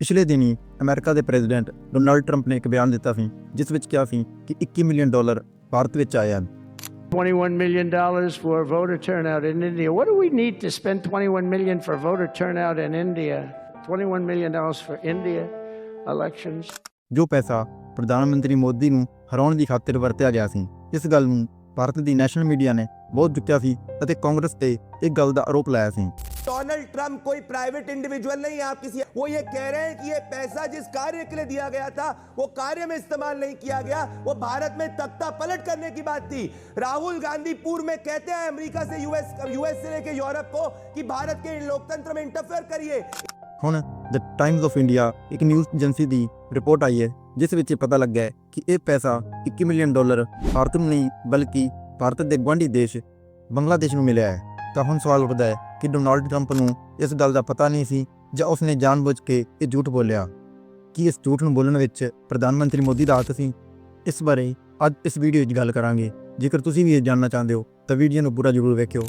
ਪਿਛਲੇ ਦਿਨੀ ਅਮਰੀਕਾ ਦੇ ਪ੍ਰੈਜ਼ੀਡੈਂਟ ਡੋਨਾਲਡ ਟਰੰਪ ਨੇ ਇੱਕ ਬਿਆਨ ਦਿੱਤਾ ਸੀ ਜਿਸ ਵਿੱਚ ਕਿਹਾ ਸੀ ਕਿ 21 ਮਿਲੀਅਨ ਡਾਲਰ ਭਾਰਤ ਵਿੱਚ ਆਏ ਹਨ $21 million for voter turnout in India. What do we need to spend 21 million for voter turnout in India? 21 million dollars for India elections. ਜੋ ਪੈਸਾ ਪ੍ਰਧਾਨ ਮੰਤਰੀ ਮੋਦੀ ਨੂੰ ਹਰਾਉਣ ਦੀ ਖਾਤਰ ਵਰਤਿਆ ਗਿਆ ਸੀ ਇਸ ਗੱਲ ਨੂੰ ਭਾਰਤ ਦੀ ਨੈਸ਼ਨਲ ਮੀਡੀਆ ਨੇ ਬਹੁਤ ਚੁੱਕਿਆ ਸੀ ਅਤੇ ਕਾਂਗਰਸ ਤੇ ਇੱਕ ਗੱਲ ਦਾ ਆਰੋਪ ਲਾਇਆ ਸੀ डोनाल्ड ट्रंप कोई प्राइवेट इंडिविजुअल नहीं है आप किसी वो ये कह रहे हैं कि ये पैसा जिस कार्य के लिए दिया गया था वो कार्य में इस्तेमाल नहीं किया गया वो भारत में तख्ता पलट करने की बात थी राहुल गांधी पूर्व में कहते हैं अमेरिका से यूएस यूएस से लेके यूरोप को कि भारत के लोकतंत्र में इंटरफेयर करिए ਹੁਣ ਦ ਟਾਈਮਜ਼ ਆਫ ਇੰਡੀਆ ਇੱਕ ਨਿਊਜ਼ ਏਜੰਸੀ ਦੀ ਰਿਪੋਰਟ ਆਈ ਹੈ ਜਿਸ ਵਿੱਚ ਇਹ ਪਤਾ ਲੱਗਾ ਹੈ ਕਿ ਇਹ ਪੈਸਾ 21 ਮਿਲੀਅਨ ਡਾਲਰ ਭਾਰਤ ਨੂੰ ਨਹੀਂ ਬਲਕਿ ਭਾਰਤ ਦੇ ਗੁਆਂਢੀ ਦੇਸ਼ ਬੰਗਲਾਦੇਸ਼ ਨੂੰ ਮਿਲਿਆ ਹੈ ਤਾਂ ਹੁਣ ਸਵਾਲ ਉੱਠਦਾ ਹੈ ਕਿ ਡੋਨਾਲਡ ਟਰੰਪ ਨੂੰ ਇਸ ਗੱਲ ਦਾ ਪਤਾ ਨਹੀਂ ਸੀ ਜਾਂ ਉਸਨੇ ਜਾਣਬੁੱਝ ਕੇ ਇਹ ਝੂਠ ਬੋਲਿਆ। ਕੀ ਇਸ ਝੂਠ ਨੂੰ ਬੋਲਣ ਵਿੱਚ ਪ੍ਰਧਾਨ ਮੰਤਰੀ ਮੋਦੀ ਦਾ ਹੱਥ ਸੀ? ਇਸ ਬਾਰੇ ਅੱਜ ਇਸ ਵੀਡੀਓ 'ਚ ਗੱਲ ਕਰਾਂਗੇ। ਜੇਕਰ ਤੁਸੀਂ ਵੀ ਇਹ ਜਾਣਨਾ ਚਾਹੁੰਦੇ ਹੋ, ਤਾਂ ਵੀਡੀਓ ਨੂੰ ਪੂਰਾ ਜ਼ਰੂਰ ਵੇਖਿਓ।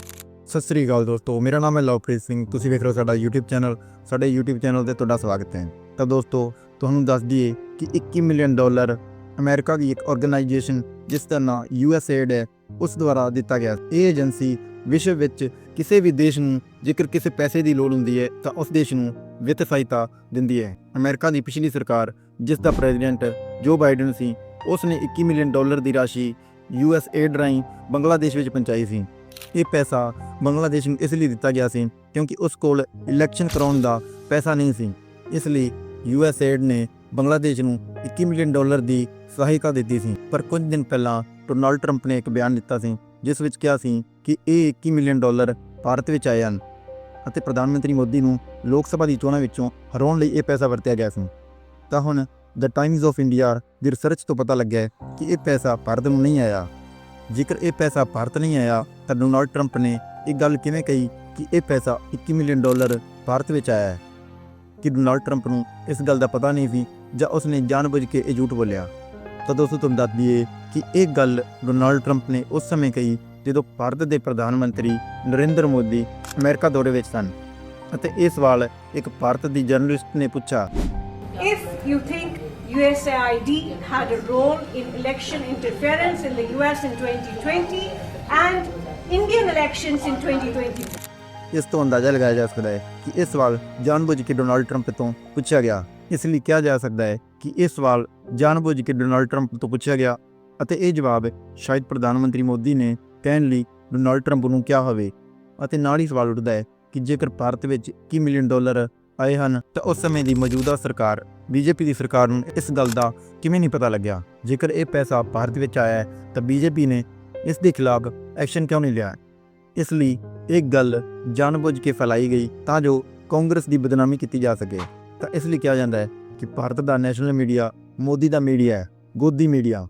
ਸਤਿ ਸ੍ਰੀ ਅਕਾਲ ਦੋਸਤੋ, ਮੇਰਾ ਨਾਮ ਹੈ ਲਵਪ੍ਰੀਤ ਸਿੰਘ। ਤੁਸੀਂ ਵੇਖ ਰਹੇ ਹੋ ਸਾਡਾ YouTube ਚੈਨਲ। ਸਾਡੇ YouTube ਚੈਨਲ ਤੇ ਤੁਹਾਡਾ ਸਵਾਗਤ ਹੈ। ਤਾਂ ਦੋਸਤੋ, ਤੁਹਾਨੂੰ ਦੱਸ ਦਈਏ ਕਿ 21 ਮਿਲੀਅਨ ਡਾਲਰ ਅਮਰੀਕਾ ਦੀ ਇੱਕ ਆਰਗੇਨਾਈਜੇਸ਼ਨ ਜਿਸ ਦਾ ਨਾਮ USAID ਹੈ, ਉਸ ਦੁਆਰਾ ਦਿੱਤਾ ਗਿਆ। ਇਹ ਏਜੰਸੀ ਵਿਸ਼ਵ ਵਿੱਚ ਕਿਸੇ ਵੀ ਦੇਸ਼ ਨੂੰ ਜੇਕਰ ਕਿਸੇ ਪੈਸੇ ਦੀ ਲੋੜ ਹੁੰਦੀ ਹੈ, ਤਾਂ ਉਸ ਦੇਸ਼ ਨੂੰ ਵਿੱਤ ਸਹਾਇਤਾ ਦਿੰਦੀ ਹੈ। ਅਮਰੀਕਾ ਦੀ ਪਿਛਲੀ ਸਰਕਾਰ, ਜਿਸ ਦਾ ਪ੍ਰੈਜ਼ੀਡੈਂਟ ਜੋ ਬਾਈਡਨ ਸੀ, ਉਸ ਨੇ 21 ਮਿਲੀਅਨ ਡਾਲਰ ਦੀ ਰਾਸ਼ੀ USAID ਰਾਹੀਂ ਬੰਗਲਾਦੇਸ਼ ਵਿੱਚ ਪਹੁੰਚਾਈ ਸੀ। ਇਹ ਪੈਸਾ ਬੰਗਲਾਦੇਸ਼ ਨੂੰ ਇਸ ਲਈ ਦਿੱਤਾ ਗਿਆ ਸੀ ਕਿਉਂਕਿ ਉਸ ਕੋਲ ਇਲੈਕਸ਼ਨ ਕਰਾਉਣ ਦਾ ਪੈਸਾ ਨਹੀਂ ਸੀ। ਇਸ ਲਈ USAID ਨੇ ਬੰਗਲਾਦੇਸ਼ ਨੂੰ 21 ਮਿਲੀਅਨ ਡਾਲਰ ਦੀ ਸਹਾਇਤਾ ਦਿੱਤੀ ਸੀ। ਪਰ ਕੁਝ ਦਿਨ ਪਹਿਲਾਂ ਡੋਨਾਲਡ ਟਰੰਪ ਨੇ ਇੱਕ ਬਿਆਨ ਦਿੱਤਾ ਸੀ, ਜਿਸ ਵਿੱਚ ਕਿਹਾ ਸੀ ਕਿ ਇਹ 21 ਮਿਲੀਅਨ ਡਾਲਰ ਭਾਰਤ ਵਿੱਚ ਆਏ ਹਨ ਅਤੇ ਪ੍ਰਧਾਨ ਮੰਤਰੀ ਮੋਦੀ ਨੂੰ ਲੋਕ ਸਭਾ ਦੀ ਚੋਣਾਂ ਵਿੱਚੋਂ ਹਰਾਉਣ ਲਈ ਇਹ ਪੈਸਾ ਵਰਤਿਆ ਗਿਆ ਸੀ। ਤਾਂ ਹੁਣ ਦ ਟਾਈਮਜ਼ ਆਫ ਇੰਡੀਆ ਦੀ ਰਿਸਰਚ ਤੋਂ ਪਤਾ ਲੱਗਿਆ ਕਿ ਇਹ ਪੈਸਾ ਭਾਰਤ ਨੂੰ ਨਹੀਂ ਆਇਆ। ਜੇਕਰ ਇਹ ਪੈਸਾ ਭਾਰਤ ਨਹੀਂ ਆਇਆ, ਤਾਂ ਡੋਨਾਲਡ ਟਰੰਪ ਨੇ ਇਹ ਗੱਲ ਕਿਵੇਂ ਕਹੀ ਕਿ ਇਹ ਪੈਸਾ 21 ਮਿਲੀਅਨ ਡਾਲਰ ਭਾਰਤ ਵਿੱਚ ਆਇਆ ਹੈ? ਕਿ ਡੋਨਾਲਡ ਟਰੰਪ ਨੂੰ ਇਸ ਗੱਲ ਦਾ ਪਤਾ ਨਹੀਂ ਸੀ ਜਾਂ ਉਸਨੇ ਜਾਣਬੁੱਝ ਕੇ ਇਹ ਝੂਠ ਬੋਲਿਆ? ਤਾਂ ਦੋਸਤੋ ਤੁਹਾਨੂੰ ਦੱਸ ਦਈਏ ਕਿ ਇਹ ਗੱਲ ਡੋਨਾਲਡ ਟਰੰਪ ਨੇ ਉਸ ਸਮੇਂ ਕਹੀ ਜਦੋਂ ਭਾਰਤ ਦੇ ਪ੍ਰਧਾਨ ਮੰਤਰੀ ਨਰਿੰਦਰ ਮੋਦੀ ਅਮਰੀਕਾ ਦੌਰੇ ਵਿੱਚ ਸਨ ਅਤੇ ਇਹ ਸਵਾਲ ਇੱਕ ਭਾਰਤ ਦੀ ਜਰਨਲਿਸਟ ਨੇ ਪੁੱਛਾ If you think USAID had a role in election interference in the US in 2020 and Indian elections in 2022. ਇਸ ਤੋਂ ਅੰਦਾਜ਼ਾ ਲਗਾਇਆ ਜਾ ਸਕਦਾ ਹੈ ਕਿ ਇਹ ਸਵਾਲ ਜਾਣਬੁੱਝ ਕੇ ਡੋਨਾਲਡ ਟਰੰਪ ਤੋਂ ਪੁੱਛਿਆ ਗਿਆ ਇਸ ਲਈ ਕਿਹਾ ਜਾ ਸਕਦਾ ਹੈ ਕਿ ਇਹ ਸਵਾਲ ਜਾਣਬੁੱਝ ਕੇ ਡੋਨਾਲਡ ਟਰੰਪ ਤੋਂ ਪੁੱਛਿਆ ਗਿਆ ਅਤੇ ਇਹ ਜਵਾਬ ਸ਼ਾਇਦ ਪ੍ਰਧਾਨ ਮੰਤਰੀ ਮੋਦੀ ਨੇ ਕਹਿਣ ਲਈ ਡੋਨਾਲਡ ਟਰੰਪ ਨੂੰ ਕਿਹਾ ਹੋਵੇ ਅਤੇ ਨਾਲ ਹੀ ਸਵਾਲ ਉੱਠਦਾ ਹੈ ਕਿ ਜੇਕਰ ਭਾਰਤ ਵਿੱਚ 21 ਮਿਲੀਅਨ ਡਾਲਰ ਆਏ ਹਨ, ਤਾਂ ਉਸ ਸਮੇਂ ਦੀ ਮੌਜੂਦਾ ਸਰਕਾਰ, ਬੀਜੇਪੀ ਦੀ ਸਰਕਾਰ ਨੂੰ ਇਸ ਗੱਲ ਦਾ ਕਿਵੇਂ ਨਹੀਂ ਪਤਾ ਲੱਗਿਆ? ਜੇਕਰ ਇਹ ਪੈਸਾ ਭਾਰਤ ਵਿੱਚ ਆਇਆ ਹੈ, ਤਾਂ ਬੀਜੇਪੀ ਨੇ ਇਸ ਦੇ ਖਿਲਾਫ ਐਕਸ਼ਨ ਕਿਉਂ ਨਹੀਂ ਲਿਆ? ਇਸ ਲਈ ਇਹ ਗੱਲ ਜਾਣਬੁੱਝ ਕੇ ਫੈਲਾਈ ਗਈ ਤਾਂ ਜੋ ਕਾਂਗਰਸ ਦੀ ਬਦਨਾਮੀ ਕੀਤੀ ਜਾ ਸਕੇ। ਤਾਂ ਇਸ ਲਈ ਕਿਹਾ ਜਾਂਦਾ ਹੈ ਕਿ ਭਾਰਤ ਦਾ ਨੈਸ਼ਨਲ ਮੀਡੀਆ ਮੋਦੀ ਦਾ ਮੀਡੀਆ ਹੈ, ਗੋਦੀ ਮੀਡੀਆ।